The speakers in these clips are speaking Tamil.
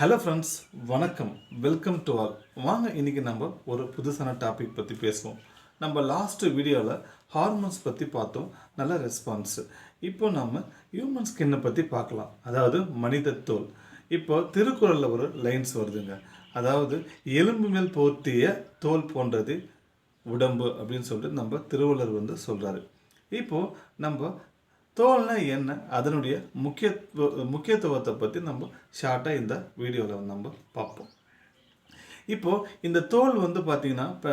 ஹலோ ஃப்ரெண்ட்ஸ் வணக்கம். வெல்கம் டு ஆல் வாங்க இன்னைக்கு நம்ம ஒரு புதுசான டாபிக் பற்றி பேசுவோம். நம்ம லாஸ்ட் வீடியோவில் ஹார்மோன்ஸ் பற்றி பார்த்தோம். நல்ல ரெஸ்பான்ஸ் இப்போ நம்ம ஹியூமன் ஸ்கின்னை பற்றி பார்க்கலாம்? அதாவது மனித தோல். இப்போ திருக்குறளில் ஒரு லைன்ஸ் வருதுங்க. அதாவது எலும்பு மேல் போர்த்திய தோல் போன்றது உடம்பு அப்படின்னு சொல்லிட்டு நம்ம திருவள்ளுவர் வந்து சொல்கிறாரு இப்போது நம்ம தோல்னா என்ன? அதனுடைய முக்கியத்துவ முக்கியத்துவத்தை பற்றி நம்ம ஷார்ட்டாக இந்த வீடியோவில் நம்ம பார்ப்போம். இப்போது இந்த தோல் வந்து பார்த்திங்கன்னா இப்போ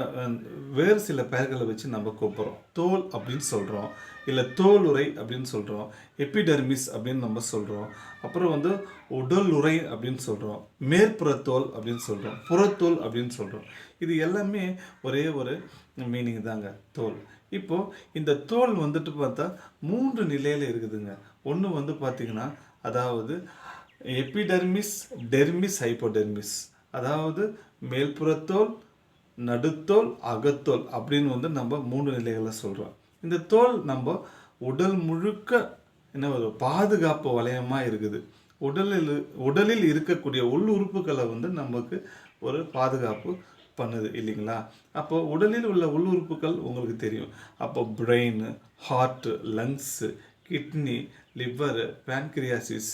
வேறு சில பெயர்களை வச்சு நம்ம கூப்பிட்றோம். தோல் அப்படின்னு சொல்கிறோம் இல்லை தோல் உரை அப்படின்னு சொல்கிறோம் எபிடெர்மிஸ் அப்படின்னு நம்ம சொல்கிறோம் அப்புறம் வந்து உடல் உரை அப்படின்னு சொல்கிறோம் மேற்புறத்தோல் அப்படின்னு சொல்கிறோம் புறத்தோல் அப்படின்னு சொல்கிறோம் இது எல்லாமே ஒரே ஒரு மீனிங் தாங்க தோல். இப்போது இந்த தோல் வந்துட்டு பார்த்தா மூன்று நிலையில் இருக்குதுங்க. ஒன்று வந்து பார்த்திங்கன்னா அதாவது எபிடெர்மிஸ் டெர்மிஸ் ஹைப்போடெர்மிஸ் அதாவது மேல்புறத்தோல் நடுத்தோல் அகத்தோல் அப்படின்னு வந்து நம்ம மூன்று நிலைகளை சொல்கிறோம் இந்த தோல் நம்ம உடல் முழுக்க என்ன ஒரு பாதுகாப்பு வளையமாக இருக்குது. உடலில் உடலில் இருக்கக்கூடிய உள் உறுப்புகளை வந்து நமக்கு ஒரு பாதுகாப்பு பண்ணுது இல்லைங்களா? அப்போ உடலில் உள்ள உள் உறுப்புகள் உங்களுக்கு தெரியும். அப்போ brain heart lungs kidney liver pancreas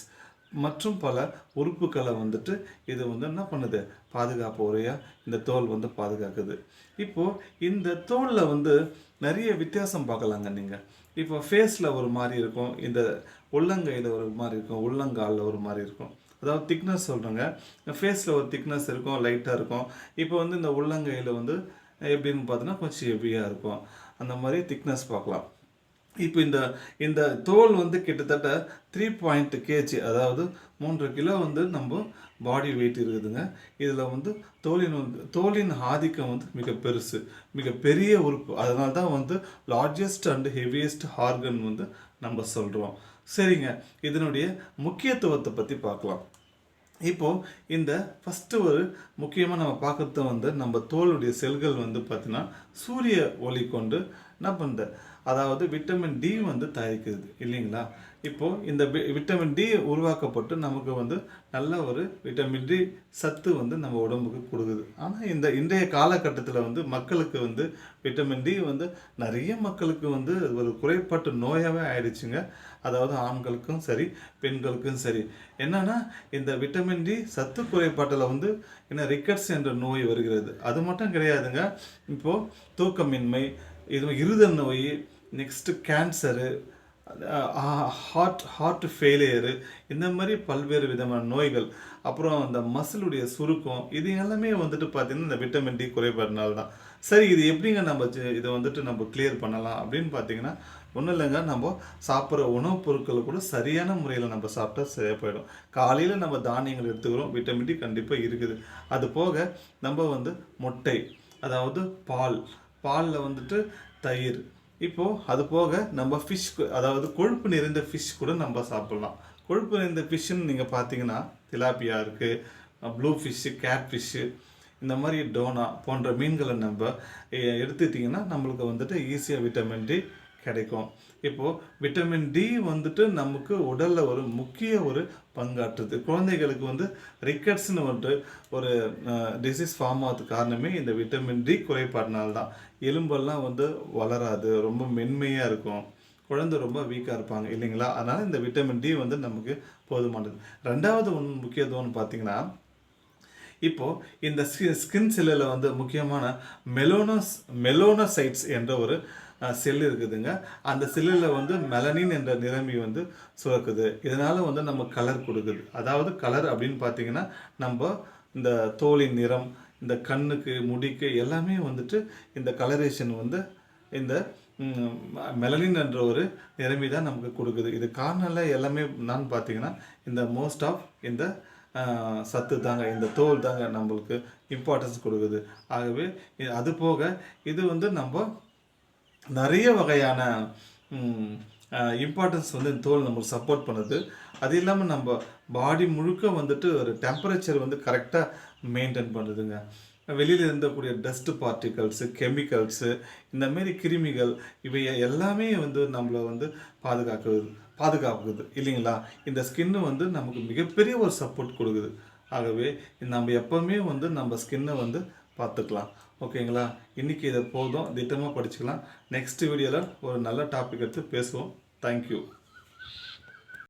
மற்றும் பல உறுப்புகளை வந்துட்டு இது வந்து என்ன பண்ணுது? பாதுகாப்பு உரையாக இந்த தோல் வந்து பாதுகாக்குது. இப்போது இந்த தோலில் வந்து நிறைய வித்தியாசம் பார்க்கலாங்க நீங்கள் இப்போ ஃபேஸில் ஒரு மாதிரி இருக்கும் இந்த உள்ளங்கையில் ஒரு மாதிரி இருக்கும் உள்ளங்காலில் ஒரு மாதிரி இருக்கும். அதாவது திக்னஸ் சொல்கிறேங்க ஃபேஸில் ஒரு திக்னஸ் இருக்கும் லைட்டாக இருக்கும். இப்போ வந்து இந்த உள்ளங்கையில் வந்து எப்படின்னு பார்த்தோன்னா கொஞ்சம் ஹெவியாக இருக்கும். அந்த மாதிரி திக்னஸ் பார்க்கலாம். இப்போ இந்த இந்த தோல் வந்து கிட்டத்தட்ட த்ரீ பாயிண்ட் கேஜி அதாவது மூன்று கிலோ வந்து நம்ம பாடி வெயிட் இருக்குதுங்க. இதில் வந்து தோலின் வந்து தோலின் ஆதிக்கம் வந்து மிக பெருசு மிக பெரிய உறுப்பு. அதனால தான் வந்து லார்ஜஸ்ட் அண்ட் ஹெவியஸ்ட் ஹார்கன் வந்து நம்ம சொல்கிறோம் சரிங்க. இதனுடைய முக்கியத்துவத்தை பற்றி பார்க்கலாம். இப்போது இந்த ஃபஸ்ட்டு ஒரு முக்கியமாக நம்ம பார்க்கறது வந்து நம்ம தோலுடைய செல்கள் வந்து பார்த்திங்கன்னா சூரிய ஒளி கொண்டு என்ன பண்ணுது அதாவது விட்டமின் டி வந்து தயாரிக்கிறது இல்லைங்களா? இப்போது இந்த வி- விட்டமின் டி உருவாக்கப்பட்டு நமக்கு வந்து நல்ல ஒரு விட்டமின் டி சத்து வந்து நம்ம உடம்புக்கு கொடுக்குது. ஆனால் இந்த இன்றைய காலகட்டத்தில் வந்து மக்களுக்கு வந்து விட்டமின் டி வந்து நிறைய மக்களுக்கு வந்து ஒரு குறைபாட்டு நோயாகவே ஆயிடுச்சுங்க. அதாவது ஆண்களுக்கும் சரி பெண்களுக்கும் சரி. என்னென்னா இந்த விட்டமின் டி சத்து குறைபாட்டில் வந்து என்ன ரிக்கட்ஸ் என்ற நோய் வருகிறது. அது மட்டும் கிடையாதுங்க. இப்போது தூக்கமின்மை இது இருதல் நோய் next cancer heart heart failure இந்த மாதிரி பல்வேறு விதமான நோய்கள். அப்புறம் அந்த மசிலுடைய சுருக்கம் இது எல்லாமே வந்துட்டு பார்த்தீங்கன்னா இந்த விட்டமின் டி குறைபாடுனால தான் சரி இது எப்படிங்க நம்ம இதை வந்துட்டு நம்ம கிளியர் பண்ணலாம்? அப்படின்னு பார்த்தீங்கன்னா ஒன்றும் இல்லைங்க. நம்ம சாப்பிட்ற உணவுப் பொருட்களை கூட சரியான முறையில் நம்ம சாப்பிட்டா சரியாக போயிடும். காலையில் நம்ம தானியங்கள் எடுத்துக்கிறோம் விட்டமின் டி கண்டிப்பாக இருக்குது. அது போக நம்ம வந்து முட்டை அதாவது பால் பாலில் வந்துட்டு தயிர். இப்போது அது போக நம்ம ஃபிஷ் அதாவது கொழுப்பு நிறைந்த ஃபிஷ் கூட நம்ம சாப்பிட்லாம். கொழுப்பு நிறைந்த ஃபிஷ்ஷுன்னு நீங்கள் பார்த்தீங்கன்னா திலாப்பியா இருக்குது ப்ளூ ஃபிஷ்ஷு கேட் ஃபிஷ்ஷு இந்த மாதிரி டோனா போன்ற மீன்களை நம்ம எடுத்துட்டிங்கன்னா எடுத்துக்கிட்டிங்கன்னா நம்மளுக்கு வந்துட்டு ஈஸியாக விட்டமின் டி கிடைக்கும். இப்போது விட்டமின் டி வந்துட்டு நமக்கு உடலில் ஒரு முக்கிய ஒரு பங்காற்றுது. குழந்தைகளுக்கு வந்து ரிக்கட்ஸ்னு வந்துட்டு ஒரு டிசீஸ் ஃபார்ம் ஆகிறதுக்கு காரணமே இந்த விட்டமின் டி குறைபாடுனால தான் எலும்பெல்லாம் வந்து வளராது ரொம்ப மென்மையாக இருக்கும். குழந்தை ரொம்ப வீக்காக இருப்பாங்க இல்லைங்களா? அதனால் இந்த விட்டமின் டி வந்து நமக்கு போதுமானது. ரெண்டாவது ஒன்று முக்கியத்துவம்னு பார்த்தீங்கன்னா இப்போ இந்த ஸ்கின் செல்லில் வந்து முக்கியமான மெலோனஸ் மெலோனசைட்ஸ் என்ற ஒரு செல் இருக்குதுங்க. அந்த செல்லில் வந்து மெலனின் என்ற நிரம்பி வந்து சுரக்குது. இதனால் வந்து நம்ம கலர் கொடுக்குது. அதாவது கலர் அப்படின்னு பார்த்தீங்கன்னா நம்ம இந்த தோலின் நிறம் இந்த கண்ணுக்கு முடிக்கு எல்லாமே வந்துட்டு இந்த கலரேஷன் வந்து இந்த மெலனின் என்ற ஒரு நிறமி தான் நமக்கு கொடுக்குது. இது காரணம் எல்லாமே நான் பார்த்தீங்கன்னா இந்த மோஸ்ட் ஆஃப் இந்த சத்து தாங்க இந்த தோல் தாங்க நம்மளுக்கு இம்பார்ட்டன்ஸ் கொடுக்குது. ஆகவே அது போக இது வந்து நம்ம நிறைய வகையான இம்பார்ட்டன்ஸ் வந்து இந்த தோல் நம்மளுக்கு சப்போர்ட் பண்ணுது. அது இல்லாமல் நம்ம பாடி முழுக்க வந்துட்டு ஒரு டெம்பரேச்சர் வந்து கரெக்டாக மெயின்டைன் பண்ணுதுங்க. வெளியில் இருந்தக்கூடிய டஸ்ட் பார்ட்டிகல்ஸு கெமிக்கல்ஸு இந்தமாரி கிருமிகள் இவை எல்லாமே வந்து நம்மளை வந்து பாதுகாக்குது பாதுகாக்குது. இல்லைங்களா? இந்த ஸ்கின்னு வந்து நமக்கு மிகப்பெரிய ஒரு சப்போர்ட் கொடுக்குது. ஆகவே நம்ம எப்பவுமே வந்து நம்ம ஸ்கின்னை வந்து பார்த்துக்கலாம். ஓகேங்களா? இன்னைக்கு இதை போதும். திட்டமாக படிச்சுக்கலாம். நெக்ஸ்ட் வீடியோவில் ஒரு நல்ல டாபிக் எடுத்து பேசுவோம். தேங்க்யூ